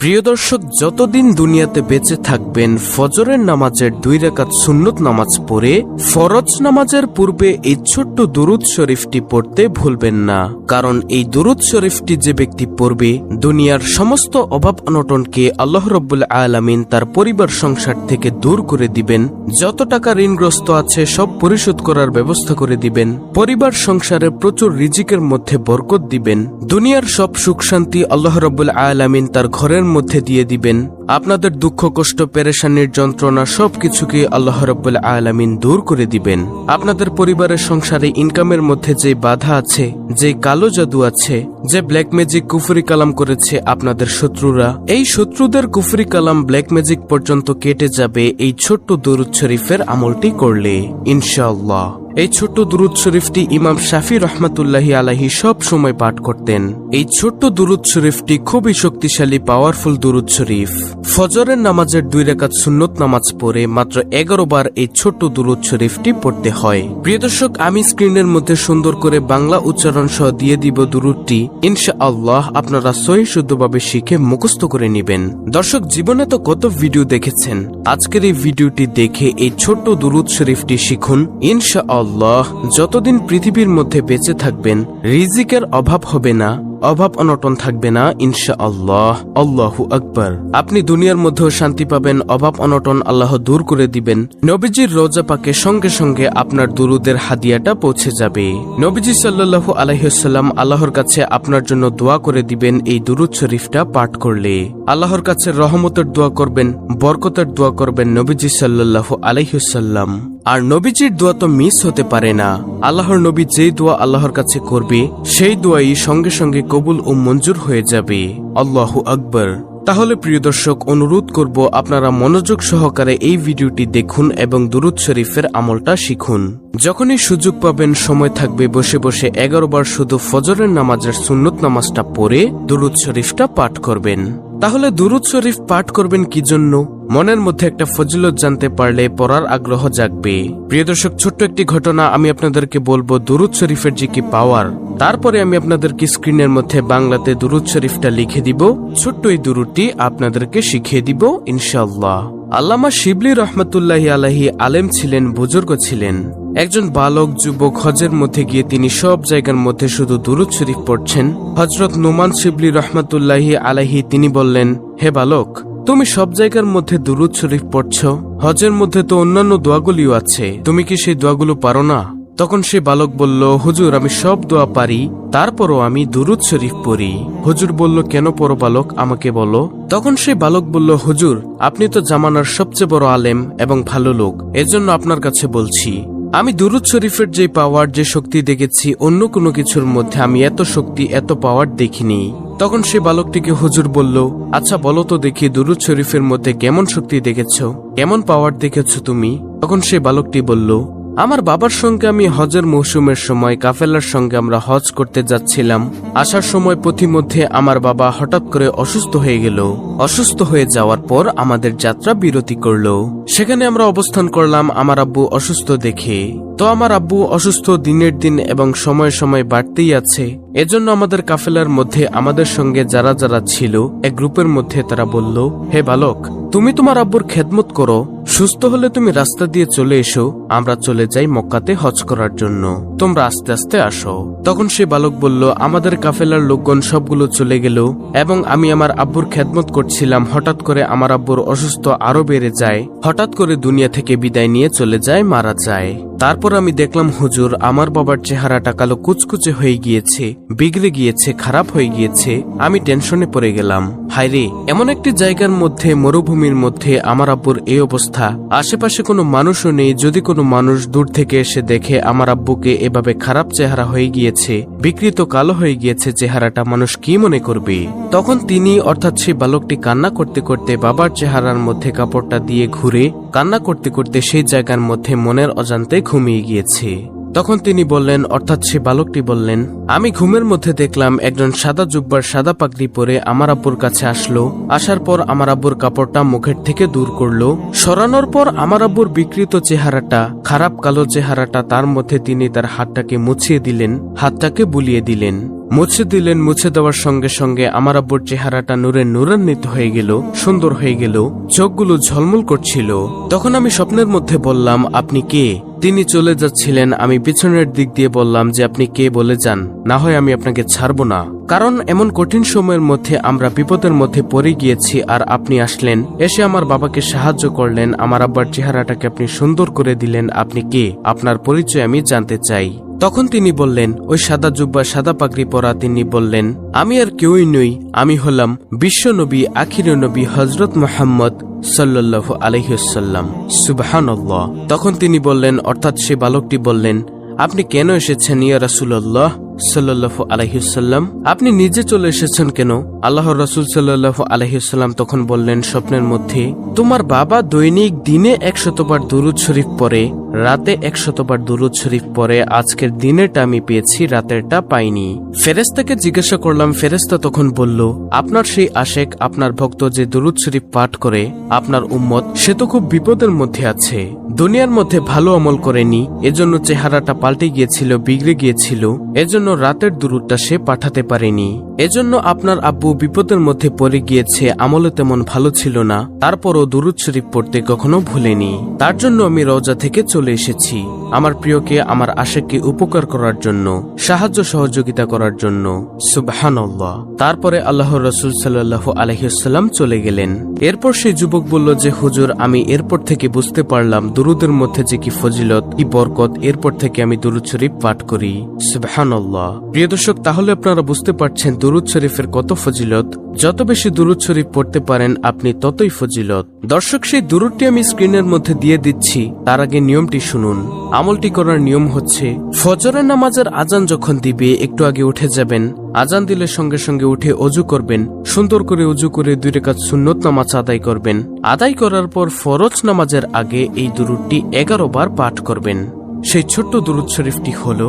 প্রিয় দর্শক, যতদিন দুনিয়াতে বেঁচে থাকবেন, ফজরের নামাজের দুই রেখাত সুন্নত নামাজ পড়ে, ফরজ নামাজের পূর্বে এই ছোট্ট দুরুদ শরীফটি পড়তে ভুলবেন না। কারণ এই দুরুদ শরীফটি যে ব্যক্তি পড়বে, দুনিয়ার সমস্ত অভাব অনটনকে আল্লাহ রব্বুল আলামিন তার পরিবার সংসার থেকে দূর করে দিবেন। যত টাকা ঋণগ্রস্ত আছে, সব পরিশোধ করার ব্যবস্থা করে দিবেন। পরিবার সংসারে প্রচুর রিজিকের মধ্যে বরকত দিবেন। দুনিয়ার সব সুখ শান্তি আল্লাহ রব্বুল আলামিন তার ঘরের মধ্যে দিয়ে দিবেন। আপনাদের দুঃখ, কষ্ট, পেরেশানির যন্ত্রণা সবকিছুকে আল্লাহ রব্বুল আলামিন দূর করে দিবেন। আপনাদের পরিবারের সংসারে ইনকামের মধ্যে যে বাধা আছে, যে কালো জাদু আছে, যে ব্ল্যাক ম্যাজিক কুফরি কালাম করেছে আপনাদের শত্রুরা, এই শত্রুদের কুফরি কালাম ব্ল্যাক ম্যাজিক পর্যন্ত কেটে যাবে এই ছোট্ট দরুদ শরীফের আমলটি করলে, ইনশাআল্লাহ। এই ছোট্ট দুরুদ শরীফটি ইমাম শাফি রহমাতুল্লাহি আলাহি সব সময় পাঠ করতেন। এই ছোট্ট দুরুদ শরীফটি খুবই শক্তিশালী পাওয়ারফুল দুরুদ শরীফ। ফজরের নামাজের দুই রেখাত সুন্নত নামাজ পড়ে মাত্র এগারো বার এই ছোট্ট দুরুদ শরীফটি পড়তে হয়। প্রিয় দর্শক, আমি স্ক্রিনের মধ্যে সুন্দর করে বাংলা উচ্চারণ সহ দিয়ে দিব দুরুদটি। ইনশা আল্লাহ আপনারা সহি শুদ্ধভাবে শিখে মুখস্থ করে নেবেন। দর্শক, জীবনে তো কত ভিডিও দেখেছেন। আজকের এই ভিডিওটি দেখে এই ছোট্ট দুরুদ শরীফটি শিখুন। ইনশা আল্লাহ যতদিন পৃথিবীর মধ্যে বেঁচে থাকবেন রিজিকের অভাব হবে না। অভাব অনটন থাকবে না ইনশা আল্লাহ আল্লাহু আকবর। আপনি দুনিয়ার মধ্যেও শান্তি পাবেন, অভাব অনটন আল্লাহ দূর করে দিবেন। নবীজির রোজা পাকে সঙ্গে সঙ্গে আপনার দুরুদের হাদিয়াটা পৌঁছে যাবে। নবীজি সাল্লাল্লাহু আলাইসাল্লাম আল্লাহর কাছে আপনার জন্য দোয়া করে দিবেন, এই দুরুদ শরীফটা পাঠ করলে। আল্লাহর কাছে রহমতের দোয়া করবেন, বরকতের দোয়া করবেন নবীজি সাল্লাল্লাহু আলাইসাল্লাম আর নবীজির দোয়া তো মিস হতে পারে না। আল্লাহর নবী যেই দোয়া আল্লাহর কাছে করবে, সেই দোয়াই সঙ্গে সঙ্গে কবুল ও মঞ্জুর হয়ে যাবে। আল্লাহ আকবর। তাহলে প্রিয় দর্শক, অনুরোধ করব আপনারা মনোযোগ সহকারে এই ভিডিওটি দেখুন এবং দুরুদ শরীফের আমলটা শিখুন। যখনই সুযোগ পাবেন, সময় থাকবে, বসে বসে এগারো বার শুধু ফজরের নামাজের সুন্নত নামাজটা পড়ে দুরুদ শরীফটা পাঠ করবেন। তাহলে দুরুদ শরীফ পাঠ করবেন কি জন্য? মনের মধ্যে একটা ফজিলত জানতে পারলে পড়ার আগ্রহ জাগবে। প্রিয় দর্শক, ছোট্ট একটি ঘটনা আমি আপনাদেরকে বলব দুরুদ শরীফের যে কি পাওয়ার, তারপরে আমি আপনাদেরকে স্ক্রিনের মধ্যে বাংলাতে দুরুদ শরীফটা লিখে দিব। ছোট্ট এই দুরুটি আপনাদেরকে শিখিয়ে দিব ইনশাল্লাহ আল্লামা শিবলি রহমতুল্লাহি আলাহি আলেম ছিলেন, বুজুর্গ ছিলেন। একজন বালক, যুবক হজের মধ্যে গিয়ে তিনি সব জায়গার মধ্যে শুধু দুরুদ শরীফ পড়ছেন। হজরত নোমান শিবলি রহমতুল্লাহি আলাহি তিনি বললেন, হে বালক, তুমি সব জায়গার মধ্যে দুরুদ শরীফ পড়ছ? হজের মধ্যে তো অন্যান্য দোয়াগুলিও আছে। তুমি কি সেই দোয়াগুলো পারো না? তখন সে বালক বলল, হুজুর, আমি সব দোয়া পারি, তারপরও আমি দুরুদ শরীফ পড়ি। হুজুর বলল, কেন পড়ো বালক, আমাকে বলো। তখন সে বালক বলল, হুজুর, আপনি তো জামানার সবচেয়ে বড় আলেম এবং ভালো লোক, এজন্য আপনার কাছে বলছি। আমি দুরুদ শরীফের যে পাওয়ার, যে শক্তি দেখেছি, অন্য কোনো কিছুর মধ্যে আমি এত শক্তি, এত পাওয়ার দেখিনি। তখন সে বালকটিকে হুজুর বলল আচ্ছা বলো তো দেখি দুরুদ শরীফের মধ্যে কেমন শক্তি দেখেছ? কেমন পাওয়ার দেখেছ তুমি? তখন সে বালকটি বলল আমার বাবার সঙ্গে আমি হজের মৌসুমের সময় কাফেলার সঙ্গে আমরা হজ করতে যাচ্ছিলাম। আসার সময় পথিমধ্যে আমার বাবা হঠাৎ করে অসুস্থ হয়ে গেল। অসুস্থ হয়ে যাওয়ার পর আমাদের যাত্রা বিরতি করল। সেখানে আমরা অবস্থান করলাম আমার আব্বু অসুস্থ দেখে। তো আমার আব্বু অসুস্থ দিনের দিন এবং সময় সময় বাড়তেই আছে। এজন্য আমাদের কাফেলার মধ্যে আমাদের সঙ্গে যারা যারা ছিল, এক গ্রুপের মধ্যে তারা বলল, হে বালক, তুমি তোমার আব্বুর খেদমত করো। সুস্থ হলে তুমি রাস্তা দিয়ে চলে এসো। আমরা চলে যাই মক্কাতে হজ করার জন্য। তোমরা আস্তে আস্তে আসো। তখন সে বালক বলল, আমাদের কাফেলার লোকগণ সবগুলো চলে গেল এবং আমি আমার আব্বুর খেদমত করছিলাম। হঠাৎ করে আমার আব্বুর অসুস্থ আরও বেড়ে যায়। হঠাৎ করে দুনিয়া থেকে বিদায় নিয়ে চলে যায়, মারা যায়। তারপর আমি দেখলাম হুজুর, আমার বাবার চেহারাটা কালো কুচকুচে হয়ে গিয়েছে, বিগড়ে গিয়েছে, খারাপ হয়ে গিয়েছে, আমি টেনশনে পড়ে গেলাম। হায়রে, এমন একটি জায়গার মধ্যে, মরুভূমির মধ্যে আমার আব্বুর এই অবস্থা। আশেপাশে কোনো মানুষও নেই, যদি কোনো মানুষ দূর থেকে এসে দেখে আমার আব্বুকে এভাবে খারাপ চেহারা হয়ে গিয়েছে, বিকৃত কালো হয়ে গিয়েছে চেহারাটা মানুষ কি মনে করবে? তখন তিনি, অর্থাৎ সেই বালকটি কান্না করতে করতে বাবার চেহারার মধ্যে কাপড়টা দিয়ে ঘুরে কান্না করতে করতে সেই জায়গার মধ্যে মনের অজান্তে ঘুমিয়ে গিয়েছে। তখন তিনি বললেন, অর্থাৎ সে বালকটি বললেন, আমি ঘুমের মধ্যে দেখলাম একজন সাদা জুব্বার সাদা পাগড়ি পরে আমার আব্বুর কাছে আসলো। আসার পর আমার আব্বুর কাপড়টা মুখের থেকে দূর করল। সরানোর পর আমার আব্বুর বিকৃত চেহারাটা, খারাপ কালো চেহারাটা তার মধ্যে তিনি তার হাতটাকে মুছিয়ে দিলেন, হাতটাকে বুলিয়ে দিলেন। মুছে দিলেন, মুছে দেওয়ার সঙ্গে সঙ্গে আমার আব্বুর চেহারাটা নূরে নূরান্বিত হয়ে গেল, সুন্দর হয়ে গেল, চোখগুলো ঝলমল করছিল। তখন আমি স্বপ্নের মধ্যে বললাম, আপনি কে? তিনি চলে যাচ্ছিলেন, আমি পিছনের দিক দিয়ে বললাম যে, আপনি কে বলে যান? না হয় আমি আপনাকে ছাড়বো না। কারণ এমন কঠিন সময়ের মধ্যে আমরা বিপদের মধ্যে পড়ে গিয়েছি আর আপনি আসলেন। এসে আমার বাবাকে সাহায্য করলেন, আমার আব্বার চেহারাটাকে আপনি সুন্দর করে দিলেন। আপনি কে? আপনার পরিচয় আমি জানতে চাই। তখন তিনি বললেন, ওই সাদা জুব্বা, সাদা পাগড়ি পরা তিনি বললেন, আমি আর কেউই নই, আমি হলাম বিশ্ব নবী, আখির নবী হজরত মোহাম্মদ সাল্লাহ আলহিসাল্লাম সুবাহান্লাহ তখন তিনি বললেন, অর্থাৎ সে বালকটি বললেন, আপনি কেন এসেছেন ইয়া রাসুল্লাহ সাল্লাহ আলহিসাল্লাম আপনি নিজে চলে এসেছেন কেন? আল্লাহ রসুল সাল্লাহ আলহিসাল্লাম তখন বললেন, স্বপ্নের মধ্যে তোমার বাবা দৈনিক দিনে একশতবার দুরুদ শরীফ পরে রাতে একশতবার দুরুদ শরীফ পরে আজকের দিনেরটা আমি পেয়েছি, রাতেরটা পাইনি। ফেরেস্তাকে জিজ্ঞাসা করলাম ফেরেস্তা তখন বলল, আপনার সেই আশেক, আপনার ভক্ত যে দুরুদ শরীফ পাঠ করে, আপনার উম্মত, সে তো খুব বিপদের মধ্যে আছে। দুনিয়ার মধ্যে ভালো আমল করেনি, এজন্য চেহারাটা পাল্টে গিয়েছিল, বিগড়ে গিয়েছিল, এজন্য রাতের দুরুদটা সে পাঠাতে পারেনি। এজন্য আপনার আব্বু বিপদের মধ্যে পড়ে গিয়েছে আমলে তেমন ভালো ছিল না, তারপরও দুরুদ শরীফ পড়তে কখনো ভুলেনি। তার জন্য আমি রওজা থেকে চলে এসেছি আমার প্রিয়কে আমার আশেককে উপকার করার জন্য, সাহায্য সহযোগিতা করার জন্য। সুবহানাল্লাহ। তারপরে আল্লাহ রসুল সাল্লাহ আলহিসাল্লাম চলে গেলেন। এরপর সেই যুবক বলল যে, হুজুর, আমি এরপর থেকে বুঝতে পারলাম দুরুদের মধ্যে যে কি ফজিলত, কি বরকত, এরপর থেকে আমি দুরুদ শরীফ পাঠ করি। সুবহানাল্লাহ। প্রিয় দর্শক, তাহলে আপনারা বুঝতে পারছেন দুরুদ শরীফের কত ফজিলত। যত বেশি দুরুদ শরীফ পড়তে পারেন, আপনি ততই ফজিলত। দর্শক, সেই দুরুদটি আমি স্ক্রিনের মধ্যে দিয়ে দিচ্ছি। তার আগে নিয়মটি শুনুন। আমলটি করার নিয়ম হচ্ছে, ফজরের নামাজের আজান যখন দিবে, একটু আগে উঠে যাবেন। আজান দিলে সঙ্গে সঙ্গে উঠে অজু করবেন। সুন্দর করে অজু করে দুই রেখাত সুন্নত নামাজ আদায় করবেন। আদায় করার পর ফরজ নামাজের আগে এই দুরুদটি এগারো বার পাঠ করবেন। সেই ছোট্ট দুরুদ শরীফটি হল,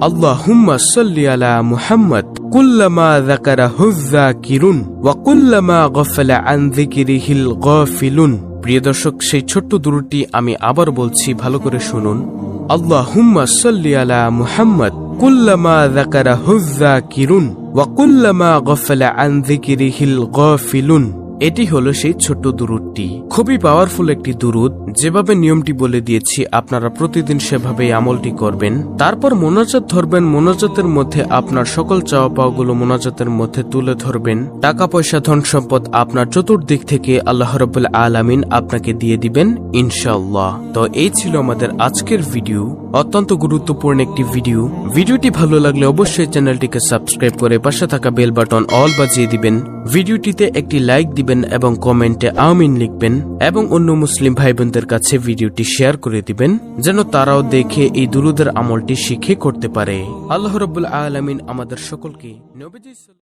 আল্লাহুম্মা সাল্লি আলা মুহাম্মদ, কুল্লামা যাকারাহু যাকিরুন, ওয়া কুল্লামা গফালা আন যিকরিহিল গাফিলুন। প্রিয় দর্শক, সেই ছোট্ট দূরটি আমি আবার বলছি, ভালো করে শুনুন। আল্লাহ মুহাম্মদ, কুল্লামা কিরুন ওয়া কুল্লামা এটি হলো সেই ছোট্ট দুরুদটি। খুবই পাওয়ারফুল একটি দুরুদ। যেভাবে নিয়মটি বলে দিয়েছি, আপনারা প্রতিদিন সেভাবে আমলটি করবেন। তারপর মোনাজাত ধরবেন, মোনাজাতের মধ্যে আপনার সকল চাওয়া পাওয়াগুলো মোনাজাতের মধ্যে তুলে ধরবেন। টাকা পয়সা ধন সম্পদ আপনার চতুর্দিক থেকে আল্লাহ রবুল আলামিন আপনাকে দিয়ে দিবেন ইনশাল্লাহ তো এই ছিল আমাদের আজকের ভিডিও। অত্যন্ত গুরুত্বপূর্ণ একটি ভিডিও। ভিডিওটি ভালো লাগলে অবশ্যই চ্যানেলটিকে সাবস্ক্রাইব করে পাশে থাকা বেল বাটন অল বাজিয়ে দিবেন। ভিডিওটিতে একটি লাইক দিবেন। এবং কমেন্টে আমিন লিখবেন এবং অন্য মুসলিম ভাই বোনদের কাছে ভিডিওটি শেয়ার করে দিবেন, যেন তারাও দেখে এই দুরুদের আমলটি শিখে করতে পারে। আল্লাহ রবুল আলমিন আমাদের সকলকে